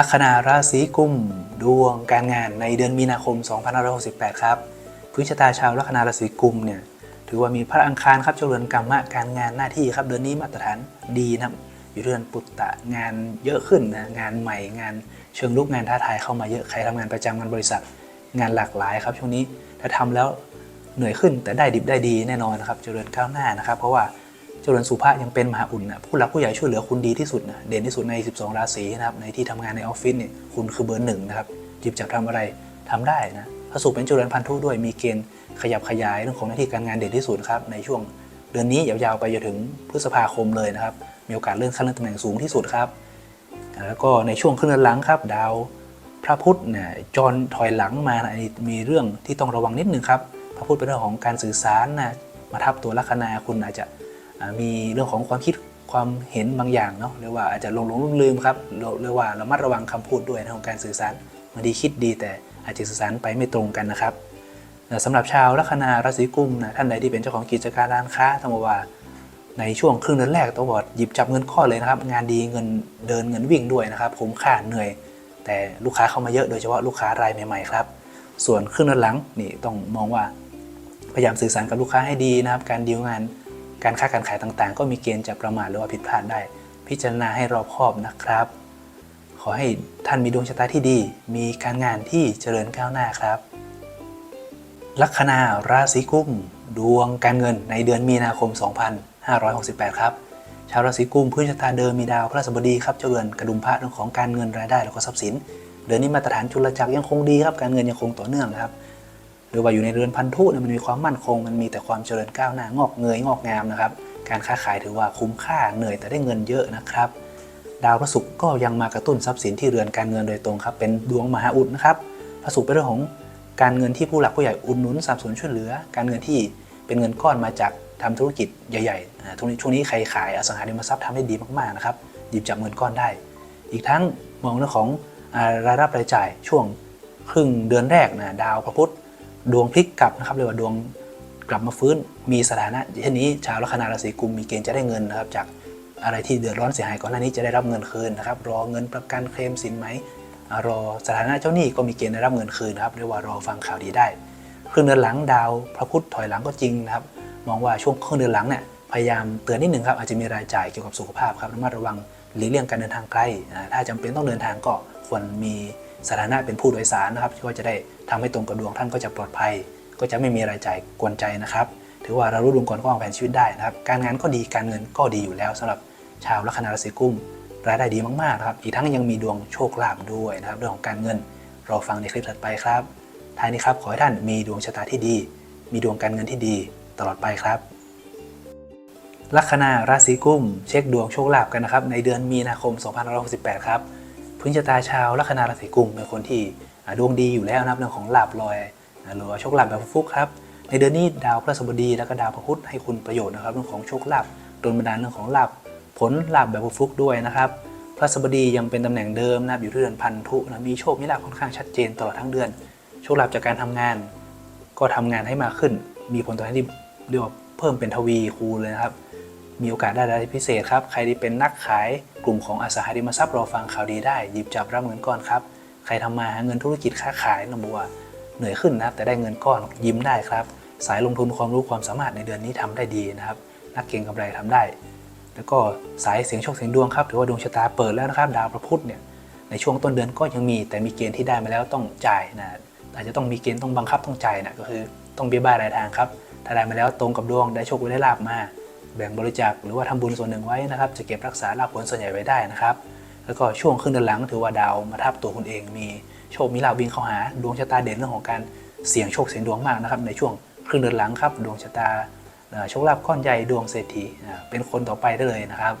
ลัคนาราศีกุมดวงการงานในเดือนมีนาคม 2568 ครับพื้นชะตาชาวลัคนาราศีกุมเนี่ยถือว่ามีพระอังคารครับเจริญกรรมะการงานหน้าที่ครับเดือนนี้มาตรฐานดีนะอยู่เดือนปุตตะงานเยอะขึ้นนะงานใหม่งานเชิงลุกงานท้าทายเข้ามาเยอะใครทำงานประจำงานบริษัท งานหลากหลายครับช่วงนี้ถ้าทำแล้วเหนื่อยขึ้นแต่ได้ดิบได้ดีแน่นอนนะครับเจริญก้าวหน้านะครับ เพราะว่า เจริญสุภาพยังเป็นมหาอุ่นนะผู้หลักผู้ใหญ่ช่วยเหลือคุณดีที่สุดนะเด่นที่สุดใน 12 ราศีนะครับในที่ทำงานในออฟฟิศเนี่ยคุณคือเบอร์หนึ่งนะครับหยิบจับทำอะไรทำได้นะพระศุกร์เป็นเจริญพันธุด้วยมีเกณฑ์ขยับขยายเรื่องของหน้าที่การงานเด่นที่สุดครับในช่วงเดือนนี้ยาวๆไปจนถึงพฤษภาคมเลยนะครับมีโอกาสเลื่อนขั้นเลื่อนตำแหน่งสูงที่สุดครับแล้วก็ในช่วงครึ่งเดือนหลังครับ ดาวพระพุธเนี่ยจรถอยหลังมานะอันนี้มีเรื่องที่ต้องระวังนิดนึงครับพระพุธเป็นเรื่องของการสื่อสารนะมาทับตัวลัคนาคุณอาจจะ มีเรื่องของความคิดความเห็นบางอย่างเนาะเรียกว่าอาจจะหลงหลงลืมลืมครับเรียกว่าระมัดระวังคำพูดด้วยในของการสื่อสารบางทีคิดดีแต่อาจจะสื่อสารไปไม่ตรงกันนะครับสำหรับชาวลัคนาราศีกุมนะท่านใดที่เป็นเจ้าของกิจการร้านค้าต้องบอกว่าในช่วงครึ่งเดือนแรกต้องบอกหยิบจับเงินข้อเลยนะครับ งานดีเงินเดินเงินวิ่งด้วยนะครับคุ้มค่าเหนื่อย แต่ลูกค้าเข้ามาเยอะโดยเฉพาะลูกค้ารายใหม่ๆครับ ส่วนครึ่งเดือนหลังนี่ต้องมองว่าพยายามสื่อสารกับลูกค้าให้ดีนะครับ การดีลงาน การค้าการขายต่างๆ ก็มีเกณฑ์จะประมาทหรือว่าผิดพลาดได้ พิจารณาให้รอบคอบนะครับ ขอให้ท่านมีดวงชะตาที่ดี มีการงานที่เจริญก้าวหน้าครับ ลัคนาราศีกุม ดวงการเงินในเดือนมีนาคม 2568 ครับ ชาวราศีกุมพื้นชะตาเดิมมีดาวพระราชบดีครับเจริญกระดุมพระเรื่องของการเงินรายได้แล้วก็ทรัพย์สิน เดือนนี้มาตรฐานจุลจักรยังคงดีครับ การเงินยังคงต่อเนื่องนะครับ หรือว่าอยู่ในเรือนพันธุนี่ยมันมีความมั่นคง มันมีแต่ความเจริญก้าวหน้างอกเงยงอกงามนะครับ การค้าขายถือว่าคุ้มค่าเหนื่อยแต่ได้เงินเยอะนะครับ ดาวพระศุกร์ก็ยังมากระตุ้นทรัพย์สินที่เรือนการเงินโดยตรงครับ เป็นดวงมหาอุดนะครับพระศุกร์เป็นเรื่องของการเงินที่ผู้หลักผู้ใหญ่อุดหนุนสนับสนุนช่วยเหลือ การเงินที่เป็นเงินก้อนมาจากทำธุรกิจใหญ่ๆอ่าช่วงนี้ใครขายอสังหาริมทรัพย์ทำได้ดีมากๆนะครับหยิบจับเงินก้อนได้ อีกทั้งมองเรื่องของรายรับรายจ่ายช่วงครึ่งเดือนแรกนะดาวพระพุธ ดวงพลิกกลับนะครับเรียกว่าดวงกลับมาฟื้นมีสถานะเช่นนี้ชาวลัคนาราศีกุมมีเกณฑ์จะได้เงินนะครับ จากอะไรที่เดือดร้อนเสียหายก่อนหน้านี้จะได้รับเงินคืนนะครับ รอเงินประกันเคลมสินไหมรอสถานะเจ้าหนี้ก็มีเกณฑ์ได้รับเงินคืนนะครับเรียกว่ารอฟังข่าวดีได้ครึ่งเดือนหลังดาว พระพุธถอยหลังก็จริงนะครับ มองว่าช่วงครึ่งเดือนหลังเนี่ยพยายามเตือนนิดหนึ่งครับอาจจะมีรายจ่ายเกี่ยวกับสุขภาพครับระมัดระวังหลีกเลี่ยงการเดินทางไกลถ้าจำเป็นต้องเดินทางก็ควรมี สถานะเป็นผู้โดยสารนะครับที่ว่าจะได้ทำให้ตรงกับดวงท่านก็จะปลอดภัย ก็จะไม่มีรายจ่ายกวนใจนะครับ ถือว่าเรารู้ดวงก่อนก็วางแผนชีวิตได้นะครับ การงานก็ดีการเงินก็ดีอยู่แล้วสำหรับชาวลัคนาราศีกุมรายได้ดีมากๆนะครับอีกทั้งยังมีดวงโชคลาภด้วยนะครับเรื่องของการเงินรอฟังในคลิปถัดไปครับท้ายนี้ครับขอให้ท่านมีดวงชะตาที่ดี มีดวงการเงินที่ดีตลอดไปครับลัคนาราศีกุมเช็คดวงโชคลาภกันนะครับในเดือนมีนาคม 2568 ครับ พื้นชะตาชาวลัคนาราศีกุมเป็นคนที่ดวงดีอยู่แล้วนะครับเรื่องของลาบลอยหรือว่าโชคลาภแบบฟุกครับในเดือนนี้ดาวพฤหัสบดีและก็ดาวพระพุธให้คุณประโยชน์นะครับเรื่องของโชคลาภโดนบันดาลเรื่องของลาบผลลาบแบบฟุกด้วยนะครับพฤหัสบดียังเป็นตำแหน่งเดิมนะครับอยู่ที่เดือนพันธุนะมีโชคมีลาภค่อนข้างชัดเจนตลอดทั้งเดือน โชคลาภจากการทำงาน ก็ทำงานให้มากขึ้น มีผลตอบแทนที่เรียกว่าเพิ่มเป็นทวีคูณเลยนะครับ มีโอกาสได้รายพิเศษครับ ใครที่เป็นนักขายกลุ่มของอสังหาริมทรัพย์รอฟังข่าวดีได้หยิบจับรับเงินก้อนครับ ใครทำมาหาเงินธุรกิจค้าขายต้องบอกว่าเหนื่อยขึ้นนะครับแต่ได้เงินก้อนยิ้มได้ครับ สายลงทุนความรู้ความสามารถในเดือนนี้ทำได้ดีนะครับนักเก็งกำไรทำได้ แล้วก็สายเสียงโชคเสียงดวงครับถือว่าดวงชะตาเปิดแล้วนะครับ ดาวพระพุธเนี่ยในช่วงต้นเดือนก็ยังมีแต่มีเกณฑ์ที่ได้มาแล้วต้องจ่ายนะอาจจะต้องมีเกณฑ์ต้องบังคับต้องจ่ายนะก็คือต้องเบี้ยบ้ายรายทางครับถ้าได้มาแล้วตรงกับดวงได้โชคได้ลาบมา แบ่งบริจาคหรือว่าทำบุญส่วนหนึ่งไว้นะครับ จะเก็บรักษาลาภผลส่วนใหญ่ไว้ได้นะครับ แล้วก็ช่วงครึ่งเดือนหลังถือว่าดาวมาทับตัวคุณเอง มีโชคมีลาภวิ่งเข้าหา ดวงชะตาเด่นเรื่องของการเสี่ยงโชคเสี่ยงดวงมากนะครับในช่วงครึ่งเดือนหลังครับ ดวงชะตาโชคลาภก้อนใหญ่ดวงเศรษฐีเป็นคนต่อไปได้เลยนะครับ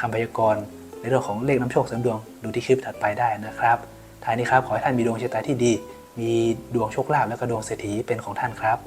คำพยากรณ์ในเรื่องของเลขน้ำโชคเสริมดวงดูที่คลิปถัดไปได้นะครับท้ายนี้ครับขอให้ท่านมีดวงชะตาที่ดี มีดวงโชคลาภและก็ดวงเศรษฐีเป็นของท่านครับ